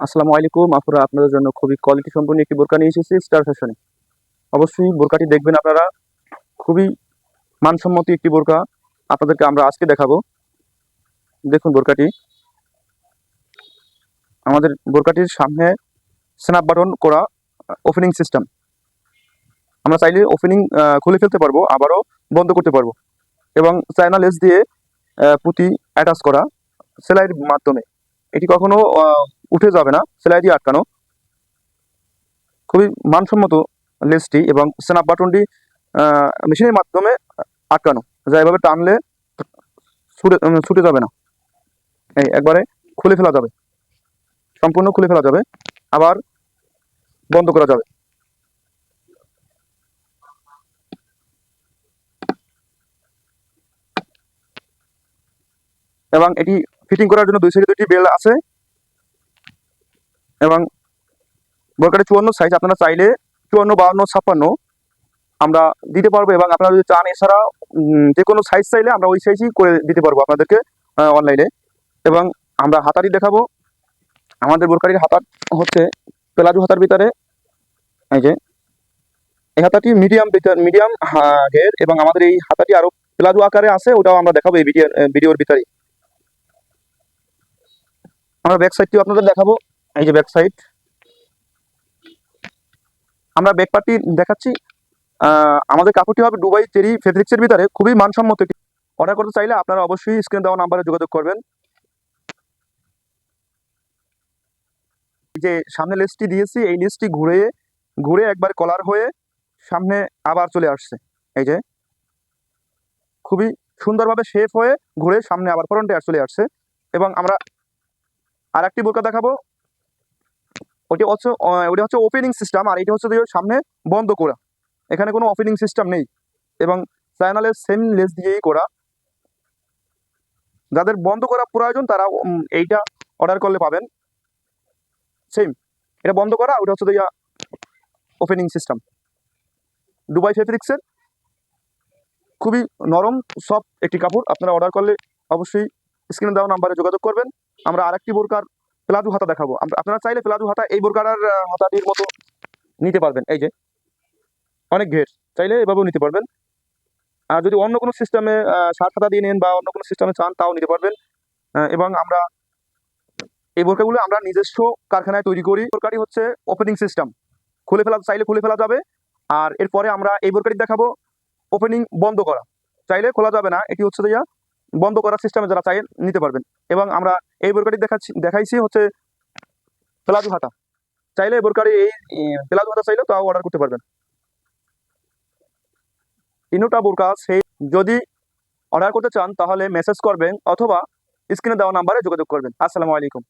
আসসালামু আলাইকুম। আপুরা আপনাদের জন্য খুবই কোয়ালিটি সম্পন্ন একটি বোরকা নিয়ে এসেছি স্টার ফ্যাশনে অবশ্যই বোরকাটি দেখবেন আপনারা। খুবই মানসম্মত একটি বোরকা। আপনাদেরকে আমরা আজকে দেখাবো। দেখুন বোরকাটি। আমাদের বোরকাটির সামনে স্ন্যাপ বাটন করা ওপেনিং সিস্টেম আমরা চাইলে ওপেনিং খুলে ফেলতে পারব, আবারও বন্ধ করতে পারব। এবং চায়না লেস দিয়ে পুঁতি অ্যাটাচ করা সেলাইয়ের মাধ্যমে। এটি কখনো উঠে যাবে না। সেলাই দিয়ে আটকানো। খুবই মানসম্মত লেসটি এবং স্ন্যাপ বাটনটি মেশিনের মাধ্যমে আটকানো। যা এভাবে টানলে ছুটে যাবে না। এই, একবারে খুলে ফেলা যাবে। সম্পূর্ণ খুলে ফেলা যাবে। আবার বন্ধ করা যাবে। এবং এটি ফিটিং করার জন্য দুই সাইডে দুটি বেল আছে। এবং বোরকাটি চুয়ান্ন সাইজ আপনারা চাইলে চুয়ান্ন, বাউন্ন, ছাপ্পান্ন আমরা দিতে পারব এবং আপনারা যদি চান এছাড়া যে কোনো সাইজ চাইলে আমরা ওই সাইজই করে দিতে পারব আপনাদেরকে অনলাইনে এবং আমরা হাতারি দেখাবো। আমাদের বোরকারির হাতার হচ্ছে প্লাজো হাতার ভিতরে। এই যে, এই হাতাটি মিডিয়াম মিডিয়াম হাগের এবং আমাদের এই হাতাটি আরও প্লাজো আকারে আছে, ওটাও আমরা দেখাবো এই ভিডিও ভিডিওর ভিতরে আমরা ব্যাক সাইডটিও আপনাদের দেখাবো। এই যে ব্যাক সাইড আমরা ব্যাক পার্টি দেখাচ্ছি। আমাদের কাপড়টি হবে দুবাই চেরি ফেব্রিক্সের ভিতরে। খুবই মানসম্মত একটি অর্ডার করতে চাইলে আপনারা অবশ্যই স্ক্রিন দেওয়া নাম্বারে যোগাযোগ করবেন। যে সামনে লিস্টটি দিয়েছি, এই লিস্টটি ঘুরে ঘুরে একবার কলার হয়ে সামনে আবার চলে আসছে। এই যে। খুবই সুন্দরভাবে শেপ হয়ে ঘুরে সামনে আবার ফ্রন্টে চলে আসছে। এবং আমরা আর একটি বোরকা দেখাবো। ওটি হচ্ছে ওটি হচ্ছে ওপেনিং সিস্টেম আর এটি হচ্ছে সামনে বন্ধ করা। এখানে কোনো ওপেনিং সিস্টেম নেই এবং চ্যানেলের সেম লেস দিয়েই করা। যাদের বন্ধ করা প্রয়োজন তারা এইটা অর্ডার করলে পাবেন। সেম এটা বন্ধ করা, ওটা হচ্ছে দিয়া ওপেনিং সিস্টেম দুবাই ফেব্রিক্সের খুবই নরম সফট একটি কাপড়, আপনারা অর্ডার করলে অবশ্যই স্ক্রিনে দেওয়া নাম্বারে যোগাযোগ করবেন। আমরা আরেকটি বোরকার প্লাজো হাতা দেখাবো। আপনারা চাইলে প্লাজু হাতা এই বোরকার হাতাটির মতো নিতে পারবেন। এই যে, অনেক ঘের। চাইলে এভাবেও নিতে পারবেন। আর যদি অন্য কোনো সিস্টেমে শার্ট হাতা দিয়ে নেন বা অন্য কোনো সিস্টেমে চান, তাও নিতে পারবেন। এবং আমরা এই বোরকাগুলো আমরা নিজস্ব কারখানায় তৈরি করি। বোরকাটি হচ্ছে ওপেনিং সিস্টেম খুলে ফেলা, চাইলে খুলে ফেলা যাবে। আর এরপরে আমরা এই বোরকাটি দেখাবো। ওপেনিং বন্ধ করা। চাইলে খোলা যাবে না। এটি হচ্ছে দিয়া বন্ধ করার সিস্টেমে যারা চাই নিতে পারবেন। এবং আমরা এই বোরকাটি দেখাচ্ছি, দেখাইছি হচ্ছে প্লাজো হাতা। চাইলে এই বোরকাটি এই প্লাজো হাতা চাইলে তাও অর্ডার করতে পারবেন। তিনোটা বোরকা সেই, যদি অর্ডার করতে চান তাহলে মেসেজ করবেন অথবা স্ক্রিনে দেওয়া নাম্বারে যোগাযোগ করবেন। আসসালামু আলাইকুম।